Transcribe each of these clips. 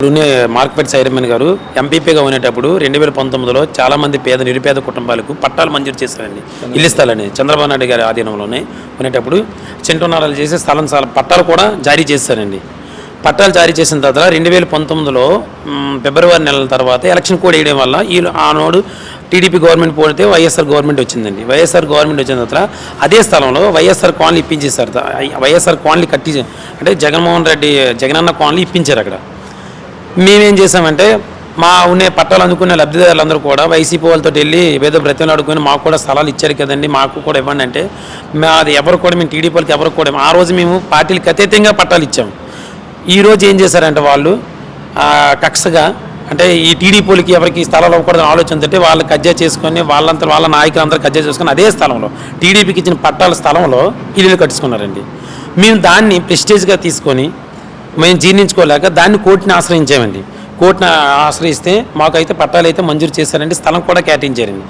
ఇప్పుడున్నే market సైరమ్మన్ గారు ఎంపీపీగా ఉండేటప్పుడు రెండు వేల పంతొమ్మిదిలో చాలా మంది పేద నిరుపేద కుటుంబాలకు పట్టాలు మంజూరు చేశారండి. ఇల్లు స్థలాన్ని చంద్రబాబు నాయుడు గారి ఆధీనంలోనే ఉండేటప్పుడు చింటున్నారాలు చేసి స్థలం స్థలం పట్టాలు కూడా జారీ చేశారండి. పట్టాలు జారీ చేసిన తర్వాత రెండు వేల పంతొమ్మిదిలో ఫిబ్రవరి నెలల తర్వాత ఎలక్షన్ కోడ్ వేయడం వల్ల ఈ ఆనాడు టీడీపీ గవర్నమెంట్ పోతే వైఎస్ఆర్ గవర్నమెంట్ వచ్చిందండి. వైఎస్ఆర్ గవర్నమెంట్ వచ్చిన తర్వాత అదే స్థలంలో వైఎస్ఆర్ కాలనీ ఇప్పించేశారు. వైఎస్ఆర్ కాలనీ కట్టి అంటే జగన్మోహన్ రెడ్డి జగనన్న కాలనీ ఇప్పించారు అక్కడ. మేమేం చేసామంటే మా ఉన్న పట్టాలు అందుకునే లబ్ధిదారులందరూ కూడా వైసీపీ వాళ్ళతో వెళ్ళి ఏదో బ్రతిమలు అడుగుని మాకు కూడా స్థలాలు ఇచ్చారు కదండి మాకు కూడా ఇవ్వండి అంటే మా అది ఎవరు కూడా మేము టీడీపీ వాళ్ళకి ఎవరు కూడా ఆ రోజు మేము పార్టీలకు అతీతంగా పట్టాలు ఇచ్చాము ఈరోజు ఏం చేశారంటే వాళ్ళు కక్షగా అంటే ఈ టీడీపీలకి ఎవరికి స్థలాలు ఇవ్వకూడదు ఆలోచనతో వాళ్ళు కజ్జా చేసుకొని వాళ్ళంతా వాళ్ళ నాయకులందరూ కజ్జా చేసుకొని అదే స్థలంలో టీడీపీకి ఇచ్చిన పట్టాల స్థలంలో ఇల్లు కట్టుకున్నారండి. మేము దాన్ని ప్రెస్టేజ్గా తీసుకొని మేము జీర్ణించుకోలేక దాన్ని కోర్టుని ఆశ్రయించామండి. కోర్టుని ఆశ్రయిస్తే మాకైతే పట్టాలు అయితే మంజూరు చేశారండి స్థలం కూడా కేటాయించారండి.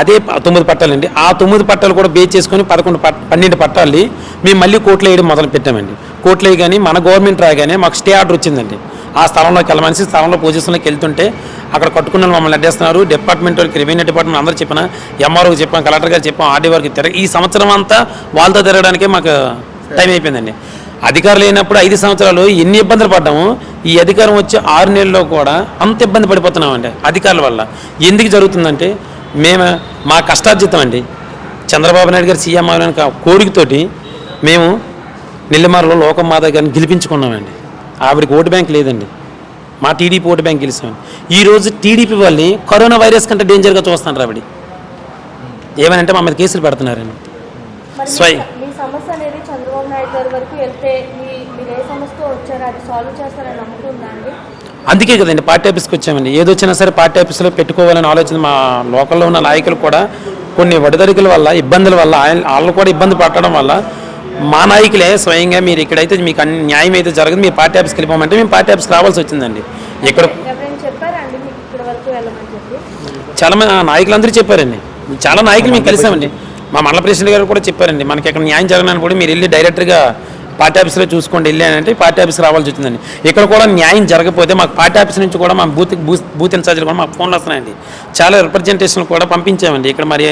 అదే తొమ్మిది పట్టాలండి. ఆ తొమ్మిది పట్టాలు కూడా బేస్ చేసుకొని పదకొండు పట్ పన్నెండు పట్టాలు మేము మళ్ళీ కోర్టులో వేయడం మొదలు పెట్టామండి కోర్టులో కానీ మన గవర్నమెంట్ రాగానే మాకు స్టే ఆర్డర్ వచ్చిందండి. ఆ స్థలంలోకి వెళ్ళమనిసి స్థలంలో పొజిషన్లోకి వెళ్తుంటే అక్కడ కట్టుకున్న వాళ్ళు మమ్మల్ని అడ్డేస్తున్నారు. డిపార్ట్మెంట్ వాళ్ళకి రెవెన్యూ డిపార్ట్మెంట్ అందరూ చెప్పిన ఎంఆర్ఓకి చెప్పాం కలెక్టర్ గారు చెప్పాం ఆర్డీ వారికి తిరగ ఈ సంవత్సరం అంతా వాళ్ళతో తిరగడానికే మాకు టైం అయిపోయిందండి. అధికారులు లేనప్పుడు ఐదు సంవత్సరాలు ఎన్ని ఇబ్బందులు పడ్డాము ఈ అధికారం వచ్చి ఆరు నెలల్లో కూడా అంత ఇబ్బంది పడిపోతున్నామండి అధికారుల వల్ల. ఎందుకు జరుగుతుందంటే మేము మా కష్టార్జితం అండి. చంద్రబాబు నాయుడు గారు సీఎం అవ్వాలని కోరికతోటి మేము నెల్లిమారలో లోకమాత గారిని గెలిపించుకున్నామండి. ఆవిడకి ఓటు బ్యాంక్ లేదండి. మా టీడీపీ ఓటు బ్యాంక్ గెలిచామండి. ఈరోజు టీడీపీ వాళ్ళని కరోనా వైరస్ కంటే డేంజర్గా చూస్తున్నారు ఆవిడ. ఏమనంటే మా మీద కేసులు పెడుతున్నారండి. స్వయం. స- మీ సమస్య అనేది చంద్రబాబు నాయుడు గారి వరకు వెళ్తే మీ మీరు ఏ సమస్యతో వచ్చారో అది సాల్వ్ చేస్తారని అండి? అందుకే కదండి పార్టీ ఆఫీస్కి వచ్చామండి. ఏదొచ్చినా సరే పార్టీ ఆఫీస్లో పెట్టుకోవాలని ఆలోచన మా లోకల్లో ఉన్న నాయకులు కూడా కొన్ని వడదరికల వల్ల ఇబ్బందుల వల్ల ఆయన వాళ్ళు కూడా ఇబ్బంది పట్టడం వల్ల మా నాయకులే స్వయంగా మీరు ఇక్కడైతే మీకు అన్ని న్యాయం అయితే జరగదు మీ పార్టీ ఆఫీస్కి వెళ్ళిపోమంటే మేము పార్టీ ఆఫీస్కి రావాల్సి వచ్చిందండి. ఇక్కడ చాలా మంది ఆ నాయకులందరూ చెప్పారండి. చాలా నాయకులు మేము కలిసామండి. మా మండల ప్రెసిడెంట్ గారు కూడా చెప్పారండి మనకి ఇక్కడ న్యాయం జరగనని కూడా మీరు వెళ్ళి డైరెక్ట్గా పార్టీ ఆఫీస్లో చూసుకోండి వెళ్ళానంటే పార్టీ ఆఫీస్ రావాల్సి వచ్చిందండి. ఇక్కడ కూడా న్యాయం జరగకపోతే మాకు పార్టీ ఆఫీస్ నుంచి కూడా మా బూత్ బూత్ బూత్ ఇన్ఛార్జీలు కూడా మాకు ఫోన్లు వస్తున్నాయండి. చాలా రిప్రజెంటేషన్లు కూడా పంపించామండి. ఇక్కడ మరి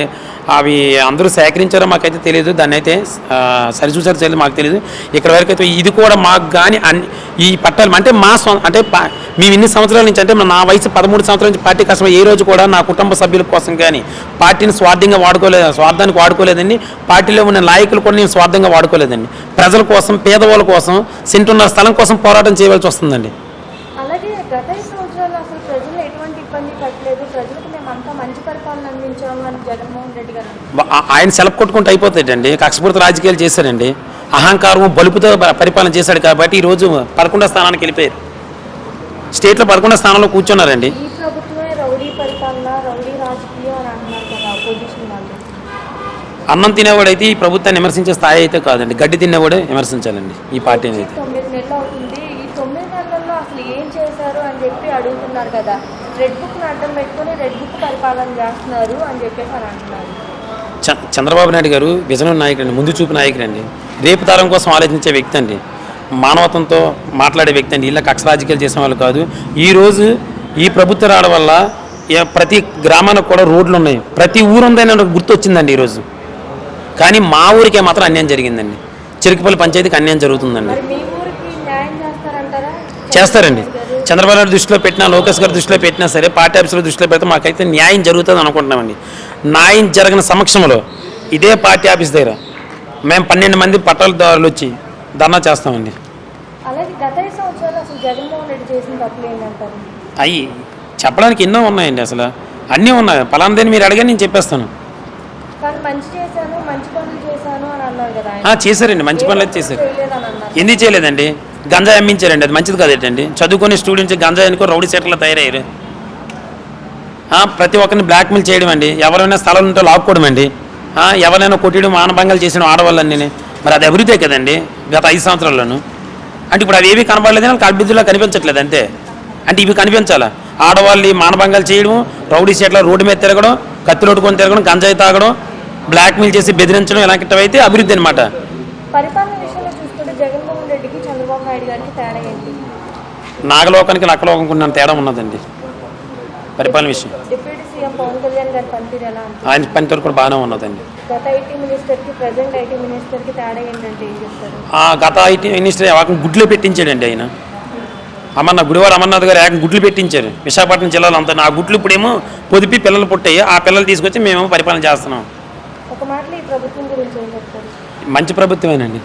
అవి అందరూ సేకరించారో మాకైతే తెలియదు దాన్ని అయితే సరిచూసారు సరిచూసారో తెలియదు మాకు తెలియదు ఇక్కడ వరకు అయితే ఇది కూడా మాకు కానీ అన్ని ఈ పట్టాలు అంటే మా స్వ అంటే మేము ఇన్ని సంవత్సరాల నుంచి అంటే నా వయసు పదమూడు సంవత్సరాల నుంచి పార్టీ కష్టం ఏ రోజు కూడా నా కుటుంబ సభ్యుల కోసం కానీ పార్టీని స్వార్థంగా వాడుకోలేదు స్వార్థానికి వాడుకోలేదండి. పార్టీలో ఉన్న నాయకులు కూడా నేను స్వార్థంగా వాడుకోలేదండి. ప్రజల కోసం పేదవాళ్ళ కోసం సెంటున్న స్థలం కోసం పోరాటం చేయవలసి వస్తుందండి అలాగే గత ఐదు సంవత్సరాలు అసలు ప్రజలు ఎటువంటి ఇబ్బంది పడలేదు ప్రజలకు మేము అంతా మంచి పరిపాలన అందించాము అని జగన్మోహన్ రెడ్డి గారు అన్నారు. వా- ఆ- ఆయన సెలవు కొట్టుకుంటూ అయిపోతాడండి. కక్షపూరిత రాజకీయాలు చేశారండి. అహంకారం బలుపుతో పరిపాలన చేశాడు కాబట్టి ఈరోజు పదకొండో స్థానానికి వెళ్ళిపోయారు. స్టేట్లో పదకొండో స్థానంలో కూర్చున్నారండి. అన్నం తినేవాడైతే ఈ ప్రభుత్వాన్ని విమర్శించే స్థాయి అయితే కాదండి. గడ్డి తినేవాడే విమర్శించాలండి ఈ పార్టీని అయితే తొమ్మిది నెలలు అవుతుంది. ఈ తొమ్మిది నెలల్లో అసలు ఏం చేశారు అని చెప్పి అడుగుతున్నారు కదా. రెడ్ బుక్ అడ్డం పెట్టుకొని రెడ్ బుక్ పరిపాలన చేస్తున్నారు అని చెప్పేసి అని అంటున్నారు. చంద్రబాబు నాయుడు గారు విజన్ నాయకుడు అండి ముందు చూపు నాయకుడు అండి రేపు తరం కోసం ఆలోచించే వ్యక్తి అండి. మానవతంతో మాట్లాడే వ్యక్తి అండి. ఇలా కక్ష రాజకీయాలు చేసే వాళ్ళు కాదు. ఈరోజు ఈ ప్రభుత్వం రావడం వల్ల ప్రతి గ్రామానికి కూడా రోడ్లు ఉన్నాయి. ప్రతి ఊరు ఉందని గుర్తు వచ్చిందండి ఈరోజు కానీ మా ఊరికే మాత్రం అన్యాయం జరిగిందండి. చిరుకుపల్లి పంచాయతీకి అన్యాయం జరుగుతుందండి. చేస్తారండి. చంద్రబాబు నాయుడు దృష్టిలో పెట్టినా లోకేష్ గారి దృష్టిలో పెట్టినా సరే పార్టీ ఆఫీసులో దృష్టిలో పెడితే మాకైతే న్యాయం జరుగుతుంది అనుకుంటున్నామండి. న్యాయం జరిగిన సమక్షంలో ఇదే పార్టీ ఆఫీస్ దగ్గర మేము పన్నెండు మంది పట్టాలదారులు వచ్చి ధర్నా చేస్తామండి. అవి చెప్పడానికి ఎన్నో ఉన్నాయండి అసలు. అన్నీ ఉన్నాయి. పలాందని మీరు అడిగా నేను చెప్పేస్తాను. చేశారండి. మంచి పనులు చేశారు. ఎందుకు చేయలేదండి? గంజాయి అమ్మించారండి అది మంచిది కాదేటండి? చదువుకునే స్టూడెంట్స్ గంజాయి అనుకో రౌడీ సెట్ల తయారయ్యారు? ప్రతి ఒక్కరిని బ్లాక్మెయిల్ చేయడం అండి. ఎవరైనా స్థలం ఉంటే లాక్కోవడం అండి. ఎవరైనా కొట్టడం ఆనభంగాలు చేసిన ఆడవాళ్ళని మరి అది అభివృద్ధే కదండి గత ఐదు సంవత్సరాల్లోనూ. అంటే ఇప్పుడు అవి ఏవి కనబడలేదు నాకు అభివృద్ధిలో కనిపించట్లేదు అంతే. అంటే ఇవి కనిపించాలా? ఆడవాళ్ళు మానభంగాలు చేయడం రౌడీ సెట్ల రోడ్డు మీద తిరగడం కత్తిలోటుకొని తిరగడం గంజాయి తాగడం బ్లాక్మెయిల్ చేసి బెదిరించడం ఇలాంటివి అయితే అభివృద్ధి అనమాట పరిపాలన విషయంలో చూసుకుంటే జగన్మోహన్ రెడ్డికి చంద్రబాబు నాయుడు గారికి తేడా ఏంటి? నాగలోకానికి నక్కలోకానికి ఉన్న తేడా ఉన్నదండి. పరిపాలన విషయం. డిప్యూటీ సీఎం పవన్ కళ్యాణ్ గారి పనితీరు ఎలా ఉంటుంది ఆయన పనితీరు కూడా బాగానే ఉన్నదండి. గత ఐటీ మినిస్టర్కి ప్రజెంట్ ఐటీ మినిస్టర్కి తేడా ఏంటంటే ఏం చెప్తారు? ఆ గత ఐటీ మినిస్టర్ ఏకంగా గుడ్లు పెట్టించాడండి ఆయన. అమర్నాథ్ గుడివారు అమర్నాథ్ గారు ఏకంగా గుడ్లు పెట్టించారు. విశాఖపట్నం జిల్లాలో అంతా ఆ గుడ్లు ఇప్పుడేమో పొదిపి పిల్లలు పుట్టాయి ఆ పిల్లలు తీసుకొచ్చి మేము పరిపాలన చేస్తున్నాం. ఒక మాటలో ఈ ప్రభుత్వం గురించి ఏం చెప్తారు? మంచి ప్రభుత్వమేనండి.